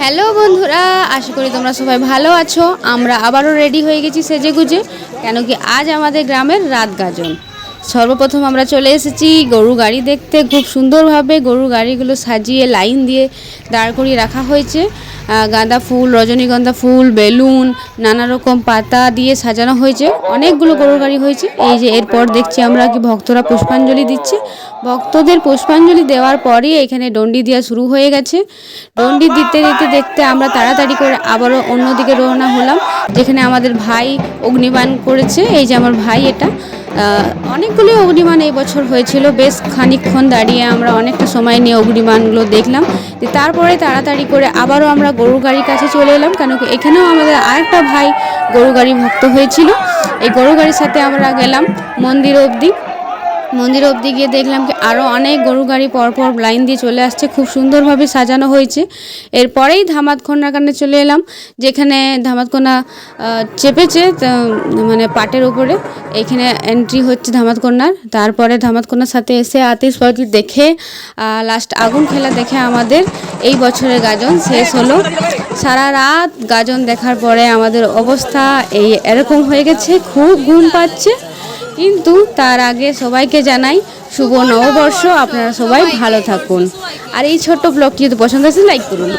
Hello বন্ধুরা, আশা করি তোমরা সবাই ভালো আছো। আমরা আবারও রেডি হয়ে গেছি সেজে গুজে কেন কি আজ আমাদের গ্রামের রাত গাজন। সর্বপ্রথম আমরা চলে এসেছি গরু গাড়ি দেখতে। খুব সুন্দরভাবে গরু গাড়িগুলো সাজিয়ে, লাইন দিয়ে দাঁড় করিয়ে রাখা হয়েছে। গাঁদা ফুল, রজনীগন্ধা ফুল, বেলুন, নানা রকম পাতা দিয়ে সাজানো হয়েছে। অনেকগুলো গরু গাড়ি হয়েছে। এই যে এরপর দেখছি আমরা কি ভক্তরা পুষ্পাঞ্জলি দিচ্ছে। ভক্তদের পুষ্পাঞ্জলি দেওয়ার পরেই এখানে ডন্ডি দেওয়া শুরু হয়ে গেছে। ডন্ডি দিতে দিতে দেখতে আমরা তাড়াতাড়ি করে আবারও অন্যদিকে রওনা হলাম, যেখানে আমাদের ভাই অগ্নিবাণ করেছে। এই যে আমার ভাই এটা। অনেকগুলি অগ্নিমান এই বছর হয়েছিল। বেশ খানিকক্ষণ দাঁড়িয়ে আমরা অনেকটা সময় নিয়ে অগ্নিমানগুলো দেখলাম। তারপরে তাড়াতাড়ি করে আবারও আমরা গরু গাড়ির কাছে চলে এলাম। কেন এখানেও আমাদের আরেকটা ভাই গরু গাড়ি ভক্ত হয়েছিল। এই গরু গাড়ির সাথে আমরা গেলাম মন্দির অবধি। মন্দির অবধি গিয়ে দেখলাম কি আরও অনেক গরু গাড়ি পরপর লাইন দিয়ে চলে আসছে খুব সুন্দরভাবে সাজানো হয়েছে। এরপরেই ধামাতখন্নার কানে চলে এলাম যেখানে ধামাতকোনা আহ, চেপেছে মানে পাটের উপরে। এখানে এন্ট্রি হচ্ছে ধামাতকন্যার তারপরে ধামাতকন্যার সাথে এসে আতিশবাজি দেখে লাস্ট আগুন খেলা দেখে আমাদের এই বছরের গাজন শেষ হলো। সারা রাত গাজন দেখার পরে আমাদের অবস্থা এই এরকম হয়ে গেছে খুব ঘুম পাচ্ছে। কিন্তু তার আগে সবাইকে জানাই শুভ নববর্ষ। আপনারা সবাই ভালো থাকুন। আর এই ছোট্ট ব্লগটি যদি পছন্দ আসে লাইক করুন।